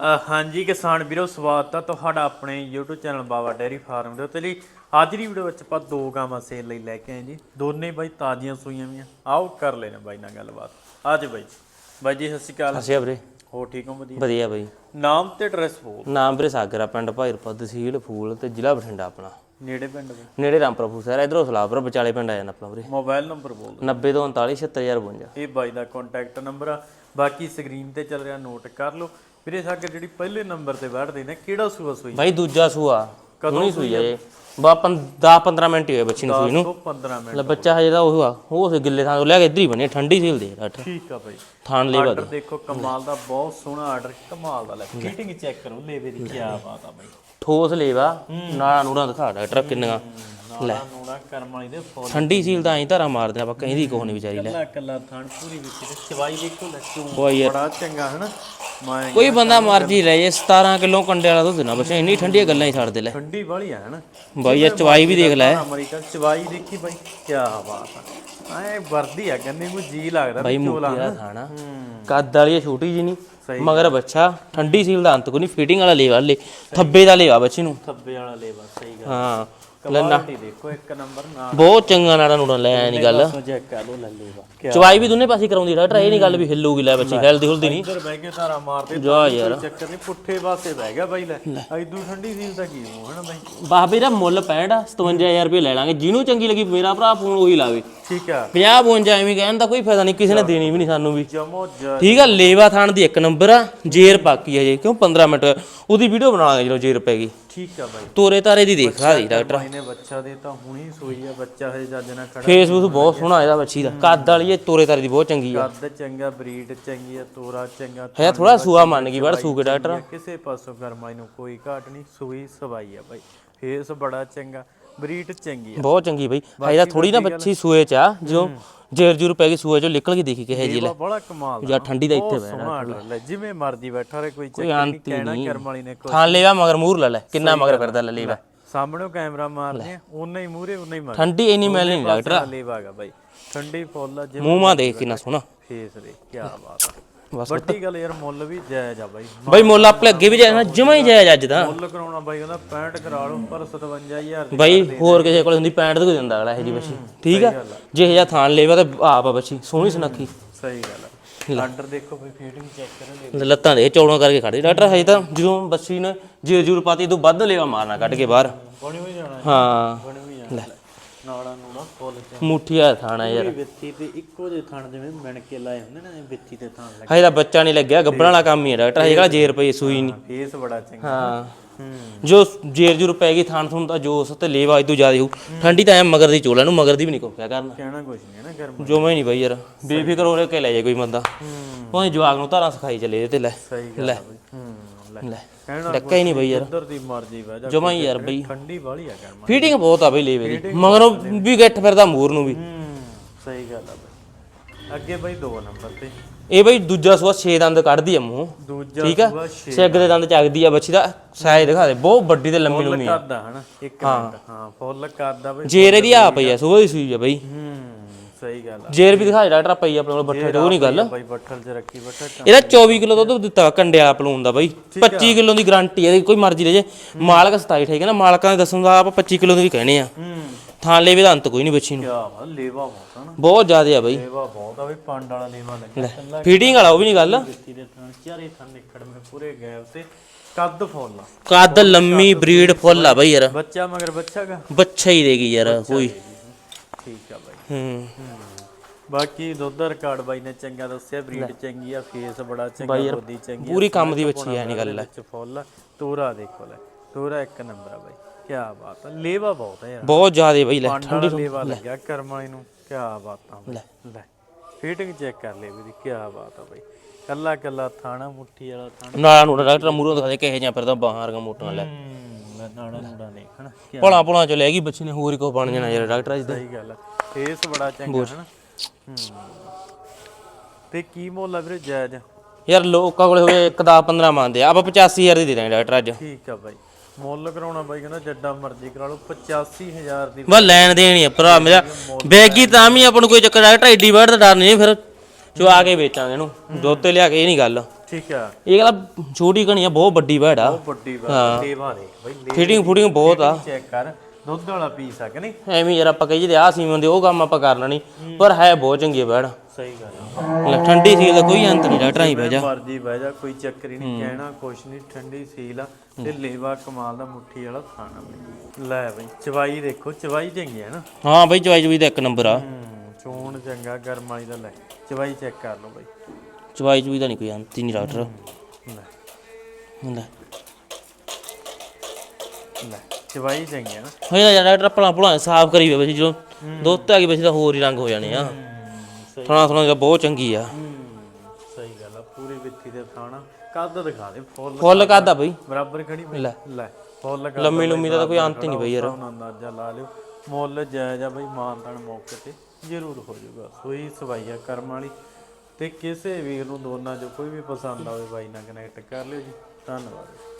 ਹਾਂਜੀ ਕਿਸਾਨ ਵੀਰੋ ਸਵਾਗਤ ਹੈ ਤੁਹਾਡਾ ਆਪਣੇ YouTube channel Baba dairy farm ਦੇ ਉੱਤੇ ਲਈ। ਅੱਜ ਦੀ ਵੀਡੀਓ ਵਿੱਚ ਆਪਾਂ ਦੋ ਗਾਵਾਂ ਸੇਲ ਲਈ ਲੈ ਕੇ ਆਏ ਜੀ। ਦੋਨੇ ਬਾਈ ਤਾਜ਼ੀਆਂ ਸੂਈਆਂ ਵੀਆਂ। ਆਓ ਕਰ ਲੈਣੇ ਬਾਈ ਨਾਲ ਗੱਲਬਾਤ। ਆਜ ਬਾਈ ਬਾਈ ਜੀ ਸਤਿ ਸ਼੍ਰੀ ਅਕਾਲ। ਅਸੀਂ ਵੀਰੇ। ਹੋ ਠੀਕ ਹੋ? ਵਧੀਆ। ਵਧੀਆ ਬਈ। ਨਾਮ ਤੇ ਐਡਰੈਸ ਬੋਲ। ਨਾਮ ਵੀਰੇ ਸਾਗਰਾ ਪਿੰਡ ਭਾਈਰਪੁਰ ਤਹਿਸੀਲ ਫੂਲ ਤੇ ਜ਼ਿਲ੍ਹਾ ਬਠਿੰਡਾ ਆਪਣਾ। ਨੇੜੇ ਪਿੰਡ ਦੇ? ਨੇੜੇ ਰਾਮਪੁਰ ਫੂਸਰ ਇਧਰੋਂ ਸਲਾਪੁਰ ਵਿਚਾਲੇ ਪਿੰਡ ਆ ਜਾਂਦਾ ਆਪਣਾ ਵੀਰੇ। ਮੋਬਾਈਲ ਨੰਬਰ ਬੋਲ 90 ਤੋਂ 39 76052 ਇਹ ਬਾਈ ਦਾ ਕੰਟੈਕਟ ਨੰਬਰ ਆ। ਬਾਕੀ ਸਕਰੀਨ ਤੇ ਚੱਲ ਰਿਹਾ ਨੋਟ ਕਰ ਲਓ। ਵੀਰੇ ਸਾਗੇ ਜਿਹੜੀ ਪਹਿਲੇ ਨੰਬਰ ਤੇ ਬੈਠਦੇ ਨੇ ਕਿਹੜਾ ਸੂਆ ਸੂਈ? ਬਾਈ ਦੂਜਾ ਸੂਆ ਕਦੋਂ ਸੂਈ ਇਹ। ਬਾ 10 15 ਮਿੰਟ ਹੀ ਹੋਏ ਬੱਚੀ ਨੂੰ ਸੂਈ ਨੂੰ। ਤੋਂ 15 ਮਿੰਟ ਲੈ ਬੱਚਾ ਹਜੇ ਤਾਂ ਉਹ ਆ ਉਹ ਸੇ ਗਿੱਲੇ ਥਾਂ ਤੋਂ ਲਿਆ ਕੇ ਇੱਧਰ ਹੀ ਬਣੇ ਠੰਡੀ ਸੀਲ ਦੇ ਰੱਟ। ਠੀਕ ਆ ਬਾਈ। ਥਾਣ ਲਈ ਆਰਡਰ ਦੇਖੋ ਕਮਾਲ ਦਾ ਬਹੁਤ ਸੋਹਣਾ ਆਰਡਰ ਕਮਾਲ ਦਾ ਲੈ। ਫਿਟਿੰਗ ਚੈੱਕ ਕਰੋ ਲੇਵੇ ਦੀ ਕੀ ਬਾਤ ਆ ਬਾਈ। ਠੋਸ ਲੇਵਾ ਨਾਲਾ ਨੂੜਾ ਦਿਖਾ ਡਾਕਟਰ ਕਿੰਨੀਆਂ। ਨਾਲਾ ਨੂੜਾ ਕਰਮ ਵਾਲੀ ਦੇ ਫੁੱਲ। ਠੰਡੀ ਸੀਲ ਤਾਂ ਐਂ ਧਾਰਾ ਮਾਰਦੇ ਆਪਾਂ ਕਹਿੰਦੀ ਕੋਹ ਨਹੀਂ ਵਿਚਾਰੀ ਲੈ। ਕੱਲਾ ਕੱਲਾ ਥਣ ਪੂਰੀ ਵਿੱਚ ਤੇ ਚਵਾਈ ਦੇਖੋ ਲੈ ਕੋਈ। ਬੜਾ ਚੰਗਾ ਮੈਂ ਕੋਈ ਬੰਦਾ ਮਰਜ਼ੀ ਲੈ ਜੇ 17 ਕਿਲੋ ਕੰਡੇ ਵਾਲਾ ਦੁੱਧ ਨਾ ਬਸ ਇੰਨੀ ਠੰਡੀਆਂ ਗੱਲਾਂ ਹੀ ਛੱਡ ਦੇ ਲੈ। ਠੰਡੀ ਵਾਲੀ ਆ ਹੈ ਨਾ ਬਾਈ ਇਹ ਚਵਾਈ ਵੀ ਦੇਖ ਲੈ। ਅਮਰੀਕਾ ਚਵਾਈ ਦੇਖੀ ਬਾਈ ਕੀ ਬਾਤ ਆ। ਐ ਵਰਦੀ ਆ ਗੰਨੇ ਨੂੰ ਜੀ ਲੱਗਦਾ ਬਾਈ ਵੀ ਚੋਲਾ ਮੁੱਕੀ ਦਾ ਨਾ ਖਾਣਾ ਹੂੰ। ਕੱਦ ਵਾਲੀ ਆ ਛੋਟੀ ਜੀ ਨਹੀਂ ਮਗਰ ਬੱਚਾ ਠੰਡੀ ਸੀਲ ਦਾ ਅੰਤ ਕੋ ਨਹੀਂ ਫਿਟਿੰਗ ਵਾਲਾ ਲੇਵਾ ਲੈ ਥੱਬੇ ਦਾ ਲੇਵਾ ਬੱਚੀ ਨੂੰ। ਥੱਬੇ ਵਾਲਾ ਲੇਵਾ ਸਹੀ ਗੱਲ ਹਾਂ। ਲੈ ਨਾ। ਕੁਆਲਿਟੀ ਦੇਖੋ ਇੱਕ ਨੰਬਰ ਨਾਲ। ਬਹੁਤ ਚੰਗਾ ਨਾੜਾ ਨੂੜਾ ਲੈ ਆਇਆ ਨਹੀਂ ਗੱਲ। ਸੋ ਚੈੱਕ ਕਰ ਲੋ ਲੈ ਲੇਵਾ ਕੀ ਚਵਾਈ ਵੀ ਦੋਨੇ ਪਾਸੇ ਕਰਾਉਂਦੀ ਡਾਕਟਰ ਇਹ ਨਹੀਂ ਗੱਲ ਵੀ ਹਿੱਲੂਗੀ ਲੈ ਬੱਚੀ ਹੈਲਦੀ ਹੁਲਦੀ ਨਹੀਂ ਇੱਧਰ ਬਹਿ ਕੇ ਧਾਰਾ ਮਾਰਦੇ ਜਾ ਯਾਰ। ਚੱਕਰ ਨਹੀਂ ਪੁੱਠੇ ਪਾਸੇ ਬਹਿ ਗਿਆ ਬਾਈ ਲੈ। ਐਦੂ ਠੰਡੀ ਸੀਲ ਤਾਂ ਕੀ ਹੋ ਹਨਾ ਬਾਈ? ਬਾਬੇ ਦਾ ਮੁੱਲ 65 ਆ 57000 ਰੁਪਏ ਲੈ ਲਾਂਗੇ। ਜਿਹਨੂੰ ਚੰਗੀ ਲੱਗੀ ਮੇਰਾ ਭਰਾ ਫੋਨ ਉਹੀ ਲਾਵੇ। ਠੀਕ ਆ। 50 52 ਐਵੇਂ ਕਹਿਣ ਦਾ ਕੋਈ ਫਾਇਦਾ ਨਹੀਂ ਕਿਸੇ ਨੇ ਦੇਣੀ ਵੀ ਨਹੀਂ ਸਾਨੂੰ ਵੀ। ਜਮੋ ਜ ਠੀਕ ਆ ਲੇਵਾ ਥਾਣ ਦੀ ਇੱਕ ਨੰਬਰ ਆ ਜੇਰ ਬਾਕੀ ਆ ਜੇ ਕਿਉਂ 15 ਮਿੰਟ। ਉਹਦੀ ਵੀਡੀਓ ਬਣਾ ਲਾਂਗੇ ਜਦੋਂ ਜੇਰ ਪੈਗੀ ਠੀਕ ਆ ਬਾਈ। ਤੋਰੇ ਤਾਰੇ ਦੀ ਦੇਖ ਲਾ ਦੀ ਡਾਕਟਰ। ਬਾਈ ਨੇ ਬੱਚਾ ਦੇ ਤਾਂ ਹੁਣੀ ਸੋਈ ਆ ਬੱਚਾ ਹਜੇ ਜੱਜ ਨਾਲ ਖੜਾ ਫੇਸਬੁੱਕ ਬਹੁਤ ਸੋਹਣਾ ਇਹਦਾ ਬੱਚੀ ਦਾ। ਕੱਦ ਵਾਲੀ ਇਹ ਤੋਰੇ ਤਾਰੇ ਦੀ ਬਹੁਤ ਚੰਗੀ ਆ। ਕੱਦ ਚੰਗਾ ਬਰੀਡ ਚੰਗੀ ਆ ਤੋਰਾ ਚੰਗਾ ਹੈ ਥੋੜਾ ਸੂਆ ਮੰਨ ਗਈ ਬੜ ਸੂ ਕੇ ਡਾਕਟਰ। ਕਿਸੇ ਪਾਸੋਂ ਗਰਮਾਈ ਨੂੰ ਕੋਈ ਘਾਟ ਨਹੀਂ ਸੂਈ ਸਵਾਈ ਆ ਬਾਈ। ਫੇਸ ਬੜਾ ਚੰਗਾ ਬਰੀਡ ਚੰਗੀ ਆ। ਬਹੁਤ ਚੰਗੀ ਬਈ। ਇਹਦਾ ਥੋੜੀ ਨਾ ਬੱਚੀ ਸੂਏ ਚ ਆ ਜੋ ਜੇਰ ਜੂਰ ਪੈ ਗਈ ਸੂਏ ਚੋਂ ਨਿਕਲ ਕੇ ਦੇਖੀ ਕਿਹੇ ਜੀ ਲੈ। ਬੜਾ ਕਮਾਲ ਜਾਂ ਠੰਡੀ ਦਾ ਇੱਥੇ ਆਰਡਰ ਲੈ ਜਿਵੇਂ ਮਰਜ਼ੀ ਬੈਠਾ ਰਹੇ ਕੋਈ ਚੱਕਰ ਨਹੀਂ ਕਹਿਣਾ ਕਰਮ ਵਾਲੀ ਨੇ ਕੋਈ ਥਾਂ ਲੇਵਾ ਮਗਰ ਮੂਰ ਲੈ ਲੈ ਕਿੰਨਾ ਮਗਰ ਫਿਰਦਾ ਲੈ ਲੇਵਾ ਸਾਹਮਣੇ ਕੈਮਰਾ ਮਾਰਦੇ ਆ ਉਨਾ ਹੀ ਮੂਰੇ ਉਨਾ ਹੀ ਮਾਰ ਠੰਡੀ ਇੰਨੀ ਮੈਲ ਨਹੀਂ ਡਾਕਟਰ। ਲੇਵਾਗਾ ਬਾਈ। ਠੰਡੀ ਫੁੱਲ ਜਿਵੇਂ ਮੂੰਹ ਦੇਖ ਕਿੰਨਾ ਸੋਹਣਾ। ਫੇਸ ਦੇ ਕੀ ਬਾਤ ਆ। ਬਸ ਵੱਡੀ ਗੱਲ ਯਾਰ ਮੁੱਲ ਵੀ ਜਾਇਜ਼ ਆ ਬਾਈ। ਬਈ ਮੁੱਲ ਆਪਣੇ ਅੱਗੇ ਵੀ ਜਾਣਾ ਜਮਾ ਹੀ ਜਾਇਜ਼ ਅੱਜ ਦਾ ਮੁੱਲ ਕਰਾਉਣਾ ਬਾਈ ਕਹਿੰਦਾ 65 ਕਰਾ ਲਓ ਪਰ 57000 ਦੀ ਬਾਈ ਹੋਰ ਕਿਸੇ ਕੋਲ ਹੁੰਦੀ ਪੈਂਟ ਤੇ ਕੋਈ ਦਿੰਦਾ ਅਗਲਾ ਇਹ ਜੀ ਬੱਚੀ। ਠੀਕ ਆ? ਜੇ ਇਹ ਥਾਂ ਲੇਵਾ ਤੇ ਆਪ ਆ ਬੱਚੀ ਸੋਹਣੀ ਸੁਨੱਖੀ। ਸਹੀ ਗੱਲ ਆ। ਆਰਡਰ ਦੇਖੋ ਬਈ ਫੀਟਿੰਗ ਚੈੱਕ ਕਰਾਂਗੇ ਲੱਤਾਂ ਦੇ ਚੌੜਾਂ ਕਰਕੇ ਖੜੇ ਡਾਕਟਰ ਹਜੇ ਤਾਂ ਜਦੋਂ ਬੱਚੀ ਨੇ ਜੇ ਜੂਰ ਪਾਤੀ ਤੋਂ ਵੱਧ ਲੇਵਾ ਮਾਰਨਾ ਕੱਢ ਕੇ ਬਾਹਰ। ਬਣੀ ਹੋਈ ਜਾਣਾ ਹਾਂ। ਬਣੀ ਹੋਈ ਜਾਣਾ। ਨਾੜਾ ਨੂੜਾ ਫੁੱਲ ਚ ਮੁੱਠੀ ਆ ਥਾਣਾ ਯਾਰ। ਪੂਰੀ ਵਿੱਥੀ ਤੇ ਇੱਕੋ ਜਿਹੇ ਥਣ ਜਿਵੇਂ ਮਿਣ ਕੇ ਲਾਏ ਹੁੰਦੇ ਨਾ ਵਿੱਥੀ ਤੇ ਥਣ ਲੱਗੇ। ਹਜੇ ਤਾਂ ਬੱਚਾ ਨਹੀਂ ਲੱਗਿਆ ਗੱਬਣ ਵਾਲਾ ਕੰਮ ਹੀ ਹੈ ਡਾਕਟਰ ਹਜੇ ਕਿਹੜਾ ਜੇਰ ਪਈ ਸੂਈ ਨਹੀਂ ਫੇਸ ਬੜਾ ਚੰਗਾ। ਹਾਂ। ਹੂੰ। ਜੋ ਜੇਰ ਜੁਰ ਪੈ ਗਈ ਥਾਣ ਥੁਣ ਦਾ ਜੋਸ ਤੇ ਲੇਵਾ ਇਦੋਂ ਜ਼ਿਆਦਾ ਹੋਊ। ਠੰਡੀ ਤਾਂ ਐ ਮਗਰ ਦੀ ਚੋਲਾ ਨੂੰ ਮਗਰ ਦੀ ਵੀ ਨਹੀਂ ਕੋਕਿਆ ਕਰਨਾ। ਕਹਿਣਾ ਕੁਝ ਨਹੀਂ ਨਾ ਗਰਮ ਜੋ ਮੈਂ ਨਹੀਂ ਬਾਈ ਯਾਰ ਬੇਫਿਕਰ ਹੋ ਕੇ ਲੈ ਜਾ ਕੋਈ ਬੰਦਾ। ਭਾਵੇਂ ਜਵਾਗ ਨੂੰ ਧਾਰਾਂ ਸਿਖਾਈ ਚੱਲੇ ਤੇ ਲੈ। ਸਹੀ ਗੱਲ ਆ ਬਈ। ਹੂੰ। ਲੈ ਲੈ। ਡੱਕਾ ਹੀ ਨਹੀਂ ਬਾਈ ਯਾਰ। ਉਧਰ ਦੀ ਮਰਜ਼ੀ ਬਹਿ ਜਾ ਜਮਾ ਹੀ ਯਾਰ ਬਈ। ਠੰਡੀ ਵਾਲੀ ਆ ਗਰਮ ਫੀਟਿੰਗ ਬਹੁਤ ਆ ਬਈ ਲੇਵੇ ਦੀ ਮਗਰੋਂ ਵੀ ਗੱਠ ਫਿਰਦਾ ਮੂਰ ਨੂੰ ਵੀ। ਹੂੰ ਸਹੀ ਗੱਲ ਆ ਬਈ। ਅੱਗੇ ਬਈ ਦੋ ਨੰਬਰ ਤੇ। ਇਹ ਬਈ ਦੂਜਾ ਸੂਆ 6 ਦੰਦ ਕੱਢਦੀ ਆ ਮੂੰਹ। ਦੂਜਾ ਠੀਕ ਆ? ਸਿੱਗ ਦੇ ਦੰਦ। ਚੱਕਦੀ ਆ ਬੱਚੀ ਦਾ। ਸਾਈਜ਼ ਦਿਖਾ ਦੇ। ਬਹੁਤ ਵੱਡੀ ਤੇ ਲੰਮੀ ਲੰਮੀ ਆ। ਕਰਦਾ ਹਨਾ ਇੱਕ ਮਿੰਟ। ਹਾਂ ਫੁੱਲ ਕਰਦਾ ਬਈ। ਜੇਰ ਇਹਦੀ ਆ ਪਈ ਆ ਸੂਆ ਦੀ ਸੂਈ ਆ ਬਈ। ਹੂੰ। ਸਹੀ ਗੱਲ ਆ। ਜੇਰ ਵੀ ਦਿਖਾ ਦੇ ਡਾਕਟਰ ਪਈ ਆਪਣੇ ਕੋਲ ਬੱਠੇ ਤੇ ਉਹ ਨਹੀਂ ਗੱਲ। ਬਾਈ ਬੱਠਲ 'ਚ ਰੱਖੀ ਬੱਠਾ ਇਹਦਾ 24 ਕਿਲੋ ਦੁੱਧ ਦਿੱਤਾ ਕੰਡੇ ਵਾਲਾ ਪਲੂਨ ਦਾ ਬਾਈ। 25 ਕਿਲੋ ਦੀ ਗਾਰੰਟੀ ਹੈ ਕੋਈ ਮਰਜ਼ੀ ਲੈ ਜੇ। ਮਾਲਕ 27 ਠੀਕ ਹੈ ਨਾ ਮਾਲਕਾਂ ਦੇ ਦੱਸਣ ਦਾ ਆਪਾਂ 25 ਕਿਲੋ ਦੇ ਵੀ ਕਹਿਣੇ ਆ। ਹੂੰ। ਥਾਂ ਲੇਵੇ ਦਾ ਅੰਤ ਕੋਈ ਨਹੀਂ ਬੱਚੀ ਨੂੰ। ਕਿਆ ਵਾ ਲੇਵਾ ਬਹੁਤ ਆ ਨਾ। ਬਹੁਤ ਜ਼ਿਆਦਾ ਆ ਬਾਈ। ਲੇਵਾ ਬਹੁਤ ਆ ਬਈ ਪੰਡ ਵਾਲਾ ਲੇਵਾ ਲੱਗਿਆ ਫੀਡਿੰਗ ਵਾਲਾ ਉਹ ਵੀ ਨਹੀਂ ਗੱਲ। ਦੇ ਚਾਰੇ ਥਣ ਨਿਕੜ ਮੇ ਪੂਰੇ ਗੈਪ ਤੇ ਕੱਦ ਫੁੱਲ ਕੱਦ ਲੰਮੀ ਬਰੀਡ ਫੁੱਲ ਆ। ਬਾਈ ਯਾਰ। ਬੱਚਾ ਮਗਰ ਬੱਚਾਗਾ ਬੱਚਾ ਹੀ ਦੇਗੀ ਯਾਰ ਕੋਈ। ਠੀਕ ਆ ਬਾਈ। ਹੂੰ। ਬਾਕੀ ਦੁੱਧ ਦਾ ਰਿਕਾਰਡ ਬਾਈ ਨੇ ਚੰਗਾ ਦੱਸਿਆ ਬਰੀਡ ਚੰਗੀ ਆ ਫੇਸ ਬੜਾ ਚੰਗਾ ਬੋਦੀ ਚੰਗੀ ਆ ਪੂਰੀ ਕੰਮ ਦੀ ਬੱਚੀ ਐ ਨਹੀਂ ਗੱਲ ਲੈ ਵਿੱਚ ਫੁੱਲ। ਆ, ਤੋਰਾ ਦੇਖੋ ਲੈ ਤੋਰਾ ਇੱਕ ਨੰਬਰ ਆ ਬਾਈ ਕੀ ਬਾਤ ਆ। ਲੇਵਾ ਬਹੁਤ ਆ ਯਾਰ। ਬਹੁਤ ਜ਼ਿਆਦਾ ਬਾਈ ਲੈ ਵਾਲਾ ਲੇਵਾ ਲੱਗਿਆ ਕਰਮ ਵਾਲੀ ਨੂੰ ਕੀ ਬਾਤਾਂ ਬਾਈ। ਲੈ। ਫੀਟਿੰਗ ਚੈੱਕ ਕਰ ਲੈ ਵੀ ਕੀ ਬਾਤ ਆ ਬਾਈ। ਕੱਲਾ ਕੱਲਾ ਥਾਣਾ ਮੁੱਠੀ ਵਾਲਾ ਥਾਣਾ। ਨਾਲਾ ਨੂੰ ਡਾਕਟਰ ਮੂਰੋਂ ਦਿਖਾ ਦੇ ਕਿਹੇ ਜਾਂ ਫਿਰਦਾ ਬਾਹਾਂ ਵਰਗਾ ਮੋਟਾ ਲੈ। ਲੈ ਨਾੜਾ ਨੂੜਾ ਨੇ ਹਨਾ? ਕੀ ਭਲਾ ਭਲਾ ਚ ਲੈ ਗਈ ਬੱਚੀ ਨੇ ਹੋਰ ਹੀ ਕੋ ਬਣ ਜਾਣਾ ਯਾਰ ਡਾਕਟਰ ਅੱਜ ਦੇ। ਸਹੀ ਗੱਲ ਆ। ਫੇਸ ਬੜਾ ਚੰਗਾ ਹਨਾ? ਹੂੰ। ਤੇ ਕੀ ਮੁੱਲ ਆ ਵੀਰੇ ਜਾਇਜ਼? ਯਾਰ ਲੋਕਾਂ ਕੋਲੇ ਹੋਵੇ 1 10 15 ਮੰਨਦੇ ਆ ਆਪਾਂ 85000 ਦੀ ਦੇ ਦਾਂਗੇ ਡਾਕਟਰ ਅੱਜ। ਠੀਕ ਆ ਬਾਈ। ਮੁੱਲ ਕਰਾਉਣਾ ਬਾਈ ਕਹਿੰਦਾ ਜੱਡਾ ਮਰਜ਼ੀ ਕਰਾ ਲਓ 85000 ਦੀ ਬਸ ਲੈਣ ਦੇਣੀ ਆ ਭਰਾ ਮੇਰਾ। ਬੈਗੀ ਤਾਂ ਵੀ ਆਪਾਂ ਨੂੰ ਕੋਈ ਚੱਕਰ ਡਾਕਟਰ ਐਡੀ ਵਾਰ ਦਾ ਡਰ ਨਹੀਂ ਫਿਰ ਜੋ ਆ ਕੇ ਵੇਚਾਂਗੇ ਇਹਨੂੰ। ਦੁੱਧ ਤੇ ਲਿਆ ਕੇ ਇਹ ਨਹੀਂ ਗੱਲ। ਠੀਕ ਆ। ਇਹ ਗੱਲ ਛੋਟੀ ਕਣੀ ਆ ਬਹੁਤ ਵੱਡੀ ਭੈੜ। ਆ ਉਹ ਵੱਡੀ ਬਾਤ ਲੇਵਾ ਦੇ ਬਈ ਲੈ ਫਿਟਿੰਗ ਫੁਟਿੰਗ ਬਹੁਤ ਆ। ਚੈੱਕ ਕਰ ਦੁੱਧ ਵਾਲਾ ਪੀਸ ਆ ਕਿ ਨਹੀਂ? ਐਵੇਂ ਯਾਰ ਆਪਾਂ ਕਹੀ ਜੇ ਆ ਸੀਮਨ ਦੇ ਉਹ ਕੰਮ ਆਪਾਂ ਕਰ ਲੈਣੀ। ਪਰ ਹੈ ਬਹੁਤ ਚੰਗੀ ਆ ਭੈੜ। ਸਹੀ ਗੱਲ ਆ। ਲੈ ਠੰਡੀ ਸੀ ਦਾ ਕੋਈ ਅੰਤ ਨਹੀਂ ਡਾਕਟਰਾਂ ਹੀ ਬਹਿ ਜਾ। ਮਰਜ਼ੀ ਬਹਿ ਜਾ ਕੋਈ ਚੱਕਰ ਹੀ ਨਹੀਂ ਕਹਿਣਾ ਕੁਛ ਨਹੀਂ ਠੰਡੀ ਸੀਲ ਆ ਤੇ ਲੇਵਾ ਕਮਾਲ ਦਾ ਮੁੱਠੀ ਵਾਲਾ ਖਾਣਾ ਬਈ। ਲੈ ਬਈ ਚਵਾਈ ਦੇਖੋ ਚਵਾਈ ਚੰਗੀ ਹੈ ਨਾ? ਹਾਂ ਬਈ ਚਵਾਈ ਚਵਾਈ ਦਾ ਇੱਕ ਨੰਬਰ ਆ। ਹੂੰ ਚੋਣ ਚੰਗਾ ਗਰਮ ਵਾਲੀ ਦਾ ਲੈ। ਚਵਾਈ ਚੈੱਕ ਕਰ ਲਓ ਬਈ। ਚਵਾਈ ਚਵਾਈ ਦਾ ਨਹੀਂ ਕੋਈ ਅੰਤ ਹੀ ਨਹੀਂ ਡਾਕਟਰ ਲੈ ਲੈ ਚਵਾਈ ਚੰਗੀ ਨਾ। ਹੋਇਆ ਯਾਰ ਡਾਕਟਰ ਪਲਾ ਪੁਲਾ ਸਾਫ਼ ਕਰੀ ਵੇ ਜਦੋਂ ਦੁੱਧ ਆ ਗਈ ਵੈਸੇ ਤਾਂ ਹੋਰ ਹੀ ਰੰਗ ਹੋ ਜਾਣੇ ਆ। ਥਣਾ ਥਣਾ ਦਾ ਬਹੁਤ ਚੰਗੀ ਆ। ਹੂੰ, ਸਹੀ ਗੱਲ ਆ ਪੂਰੀ ਵਿੱਥੀ ਦੇ ਖਾਣਾ। ਕੱਦ ਦਿਖਾ ਦੇ ਫੁੱਲ ਫੁੱਲ ਕਾਦਾ ਬਈ। ਬਰਾਬਰ ਖੜੀ ਬਈ। ਲੈ। ਲੈ ਫੁੱਲ ਕਰ ਲੰਮੀ ਲੰਮੀ ਦਾ ਤਾਂ ਕੋਈ ਅੰਤ ਹੀ ਨਹੀਂ ਬਈ ਯਾਰ। ਅੰਦਾਜ਼ਾ ਲਾ ਲਿਓ। ਮੁੱਲ ਜਾਇਜ਼ ਆ ਬਈ ਮਾਨਤਾਨ ਮੌਕੇ ਤੇ ਜ਼ਰੂਰ ਹੋ ਜਾਊਗਾ। ਸੋਈ ਸਵਾਈ ਆ ਕਰਮ ਵਾਲੀ। ਤੇ ਕਿਸੇ ਵੀਰ ਨੂੰ ਦੋਨਾਂ ਚੋਂ ਕੋਈ ਵੀ ਪਸੰਦ ਆਵੇ ਬਾਈ ਨਾਲ ਕਨੈਕਟ ਕਰ ਲਿਓ ਜੀ। ਧੰਨਵਾਦ।